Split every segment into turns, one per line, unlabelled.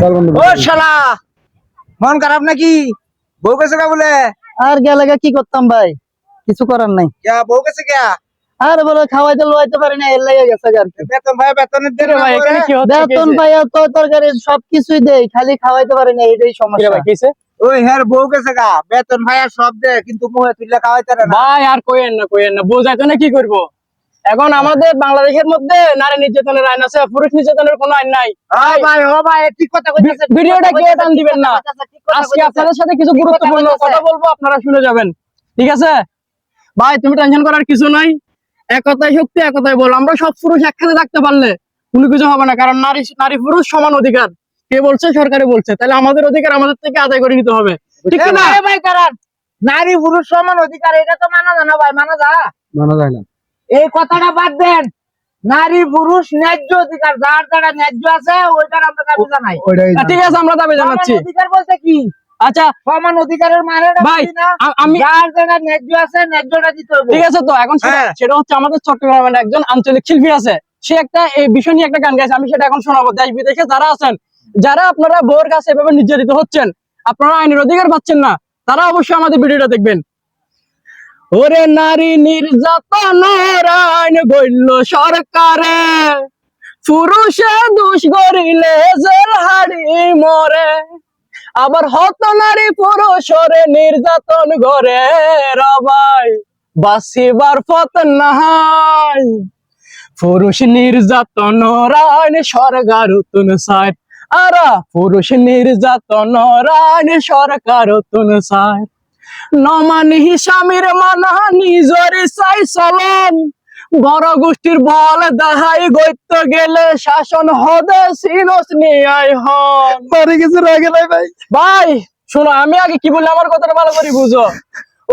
চল বন্ধু
ও শালা মন খারাপ নাকি? বউ কা বলে?
আর গেলে কি করতাম ভাই? কিছু করার নাই।
বউ গেছে কে
আর বলে খাওয়াইতে লোয়াইতে পারি না এর লেগে গেছে আর
বেতন ভাই বেতনের দিন
ভাই এখানে কি হচ্ছে
বেতন পাইয়া তো তরকারি সবকিছুই দেই খালি খাওয়াইতে পারি না এটাই সমস্যা।
ভাই কিসে?
ওই হের বউ গেছে গা বেতন ভাই আর সব দে কিন্তু মুহে তুললে খাওয়াইতে না।
ভাই আর কইেন না কইেন না বোঝাইতো না কি করব? এখন আমাদের বাংলাদেশের মধ্যে নারী নির্যাতনের আইন আছে পুরুষ নির্যাতনের কোনো আইন নাই।
ভাই ঠিক কথা
ভিডিওটা কেউ টান দিবেন না? আজকে আপনাদের সাথে কিছু গুরুত্বপূর্ণ কথা বলব আপনারা শুনে যাবেন। ঠিক আছে? ভাই তুমি টেনশন করার কিছু নাই। একতাই শক্তি একতাই বল। আমরা সব পুরুষ একসাথে থাকতে পারলে কোনো কিছু হবে না কারণ নারী নারী পুরুষ সমান অধিকার। কে বলছে? সরকারে বলছে। তাহলে আমাদের অধিকার আমাদের থেকে আদায় করে নিতে হবে। ঠিক আছে
ভাই, ভাই কারণ নারী পুরুষ সমান অধিকার এটা তো মানা যায় না ভাই মানা যা
মানা যায় না।
এই কথাটা বাদ দেন। নারী পুরুষ ন্যায্য অধিকার যার যারা ন্যায্য আছে ওইটার আমরা দাবি জানাই।
ঠিক আছে আমরা দাবি জানাচ্ছি।
অধিকার বলতে কি?
আচ্ছা
সমান অধিকারের মানে
ভাই, আমি
যার যারা ন্যায্য আছে ন্যায্যটা দিতে হবে।
ঠিক আছে তো এখন
হ্যাঁ।
সেটা হচ্ছে আমাদের চট্টগ্রামের একজন আঞ্চলিক শিল্পী আছে। সে একটা এই বিষয় নিয়ে একটা গান গাইছে আমি সেটা এখন শোনাবো। দেশ বিদেশে যারা আছেন যারা আপনারা বউর কাছে এভাবে নির্যাতিত হচ্ছেন আপনারা আইনের অধিকার পাচ্ছেন না তারা অবশ্যই আমাদের ভিডিওটা দেখবেন। ওরে নারী নির্যাতন আইন গইল সরকারে। পুরুষে দোষ করিলে জেল হাড়ি মরে। আবার হত নারী পুরুষরে নির্যাতন করে রবাই। বাসিবার পথ নাহাই পুরুষ নির্যাতন রায়ন সরকার তুন সাইড আরা পুরুষ নির্যাতন রায়ন সরকার তুন সাইড নমানি স্বামীর মানা নিজর চাই চলন। বড় গোষ্ঠীর বল দাহাই গইত গেলে শাসন হদে সিনস নিয়াই হন।
মারি কিছু নাই ভাই।
ভাই শোনো আমি আগে কি বললাম? আমার কথাটা ভালো করে বুঝো।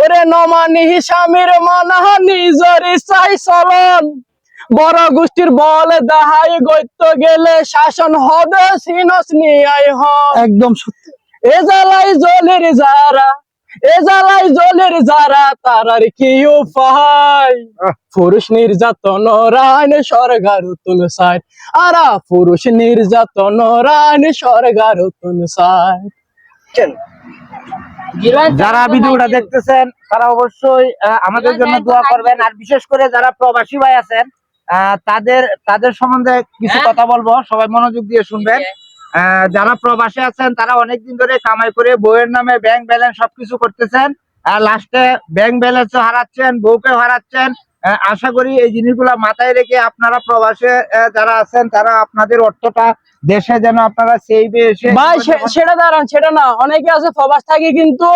ওরে নমানি স্বামীর মানা নিজর চাই চলন। বড় গোষ্ঠীর বল দাহাই গইত গেলে শাসন হবে সিনস নিয়াই হন।
একদম সত্যি।
এ জ্বালাই জলের যারা এ জ্বালাই জলের যারা তারার কি উপায় পুরুষ নির্যাতন রান সাইড আরা পুরুষ নির্যাতন রান তুন সাইড
যারা ভিডিওটা দেখতেছেন তারা অবশ্যই আহ, আমাদের জন্য দোয়া করবেন। আর বিশেষ করে যারা প্রবাসী ভাই আছেন আহ, তাদের তাদের সম্বন্ধে কিছু কথা বলব। সবাই মনোযোগ দিয়ে শুনবেন। যারা প্রবাসে আছেন তারা অনেকদিন ধরে কামাই করে বইয়ের নামে ব্যাংক ব্যালেন্স সবকিছু করতেছেন। আর লাস্টে ব্যাংক ব্যালেন্সও হারাচ্ছেন বউকেও হারাচ্ছেন। আশা করি এই জিনিসগুলা মাথায় রেখে আপনারা প্রবাসে যারা আছেন তারা আপনাদের অর্থটা দেশে যেন আপনারা সেইবে এসে
ভাই সেটা দাঁড়ান সেটা না। অনেকে আছে প্রবাস থাকি কিন্তু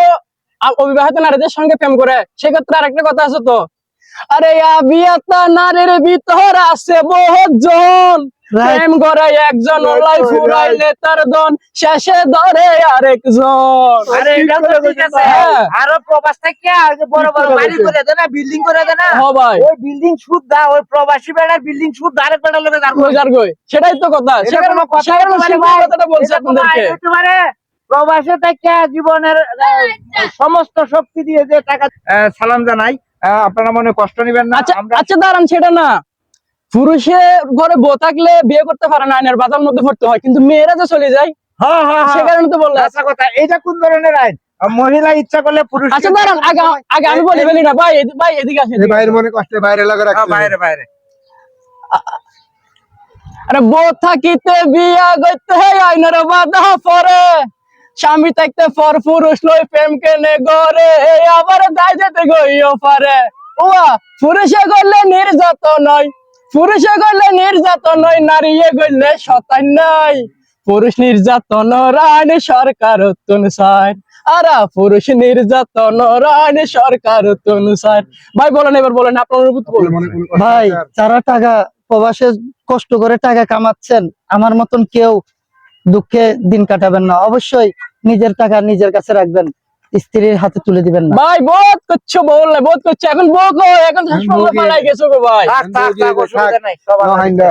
অবিবাহিত নারীদের সঙ্গে প্রেম করে। সেক্ষেত্রে আরেকটা কথা আছে তো। আরে আবিয়াতা নারীর ভিতর আছে বহুত জন. প্রেম করে একজন লাই ফুরাইলে তার দন শেষে ধরে আরেকজন।
আরে এটা তো ঠিক আছে।
হ্যাঁ।
আরও প্রবাস থেকে আর বড় বড় বাড়ি করে দেয় না বিল্ডিং করে দেয় না।
হ ভাই।
ওই বিল্ডিং সুদ দা ওই প্রবাসী বেড়ার বিল্ডিং সুদ দা আরেক বেড়ার লোকে দাঁড় করে
রোজার গই সেটাই তো কথা। সেখানে
কথা?
কথাটা বলছে আপনাদেরকে।
পারে? প্রবাসে থেকে জীবনের সমস্ত শক্তি দিয়ে যে টাকা সালাম জানাই। আহ, আপনারা মনে কষ্ট নেবেন না।
আচ্ছা আচ্ছা দাঁড়ান সেটা না। পুরুষে ঘরে বউ থাকলে বিয়ে করতে পারে না আইনের বাজার মধ্যে পড়তে হয় কিন্তু মেয়েরা যে চলে যায়
হ্যাঁ হ্যাঁ
সে
হ্যাঁ
কারণে তো বললাম।
আচ্ছা কথা এটা কোন ধরনের আইন? মহিলা ইচ্ছা করলে পুরুষ
আচ্ছা দাঁড়ান আগে আগে আমি বলি ফেলি না ভাই ভাই এদিকে আসেন
এই মনে কষ্টে বাইরে লাগা রাখছে।
বাইরে বাইরে।
আরে বউ থাকিতে বিয়া গইতে আইনের বাধা পরে স্বামী থাকতে পর পুরুষ লই প্রেম কেনে গরে আবার দায় যেতে গইও পারে। ওয়া পুরুষে গলে নির্যাতন নয় পুরুষে গলে নির্যাতন নয় নারীয়ে গলে শতান নাই। পুরুষ নির্যাতন রান সরকার তুন সার আরা পুরুষ নির্যাতন রান সরকার তুন সার ভাই বলেন এবার বলেন আপনার অনুভূতি বলেন।
ভাই যারা টাকা প্রবাসে কষ্ট করে টাকা কামাচ্ছেন আমার মতন কেউ দুঃখে দিন কাটাবেন না। অবশ্যই নিজের টাকা নিজের কাছে রাখবেন। স্ত্রীর হাতে তুলে দিবেন না।
ভাই বোধ করছ বল বোধ করছ এখন বউ এখন
এখন
পালাই গেছো গো ভাই।
থাক থাক থাক অসুবিধা নাই সবার
না, হাইন্দা।